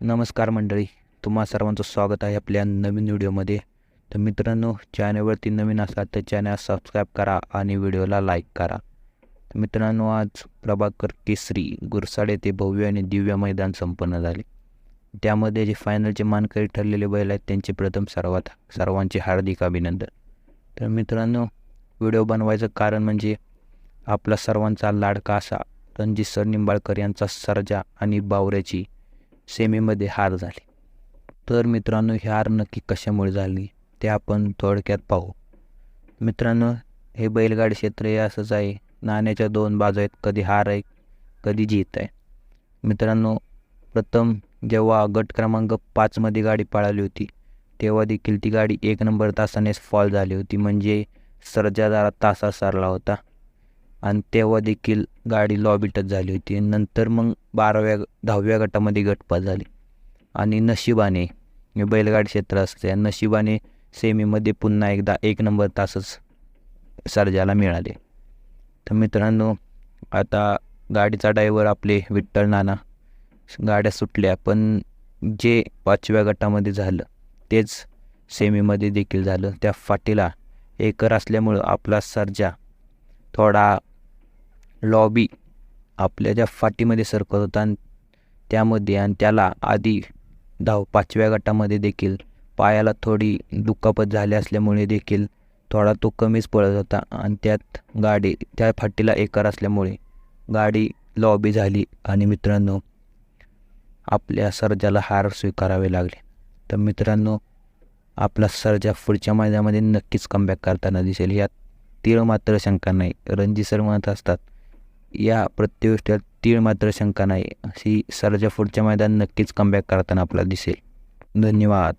नमस्कार मंडळी तुम्हा सर्वांचं स्वागत आहे आपल्या नवीन व्हिडिओमध्ये. तर मित्रांनो चॅनलवरती नवीन असाल तर चॅनल सबस्क्राईब करा आणि व्हिडिओला लाईक करा. तर मित्रांनो आज प्रभाकर केसरी गुरसाड येथे भव्य आणि दिव्य मैदान संपन्न झाले. त्यामध्ये जे फायनलचे मानकरी ठरलेले बैल आहेत त्यांचे प्रथम सर्वात सर्वांचे हार्दिक अभिनंदन. तर मित्रांनो व्हिडिओ बनवायचं कारण म्हणजे आपला सर्वांचा लाडका असा रणजित सर निंबाळकर यांचा सर्जा आणि बावऱ्याची सेमीमध्ये हार झाली. तर मित्रांनो ही हार नक्की कशामुळे झाली ते आपण थोडक्यात पाहू. मित्रांनो हे बैलगाडी क्षेत्र हे असंच आहे. नाण्याच्या दोन बाजू आहेत. कधी हार आहे कधी जीत आहे. मित्रांनो प्रथम जेव्हा गट क्रमांक पाचमध्ये गाडी पळाली होती तेव्हा देखील ती गाडी एक नंबर तासानेच फॉल झाली होती. म्हणजे सर्जा तासा सरला होता. आणि तेव्हा देखील गाडी लॉबी टच झाली होती. नंतर मग बाराव्या दहाव्या गटामध्ये गटपात झाली. आणि नशिबाने हे बैलगाडी क्षेत्र असते नशिबाने सेमीमध्ये पुन्हा एकदा एक नंबर तासच सर्जाला मिळाले. तर मित्रांनो आता गाडीचा ड्रायव्हर आपले विठ्ठल नाना गाड्या सुटल्या पण जे पाचव्या गटामध्ये झालं तेच सेमीमध्ये देखील झालं. त्या फाटीला एकर असल्यामुळं आपला सर्जा थोडा लॉबी आपल्या ज्या फाटीमध्ये सरकत होता आणि त्यामध्ये आणि त्याला आधी धाव पाचव्या गटामध्ये देखील पायाला थोडी दुखापत झाली असल्यामुळे देखील थोडा तो कमीच पळत होता आणि त्यात गाडी त्या फाटीला एकर असल्यामुळे गाडी लॉबी झाली आणि मित्रांनो आपल्या सर्जाला हार स्वीकारावे लागले. तर मित्रांनो आपला सर्जा पुढच्या मैदानामध्ये नक्कीच कमबॅक करताना दिसेल. यात तीळ मात्र शंका नाही. रणजी सर म्हणत असतात या प्रत्येक गोष्टीत तीळ मात्र शंका नाही. अशी सर्जा पुढच्या मैदान नक्कीच कमबॅक करताना आपल्याला दिसेल. धन्यवाद.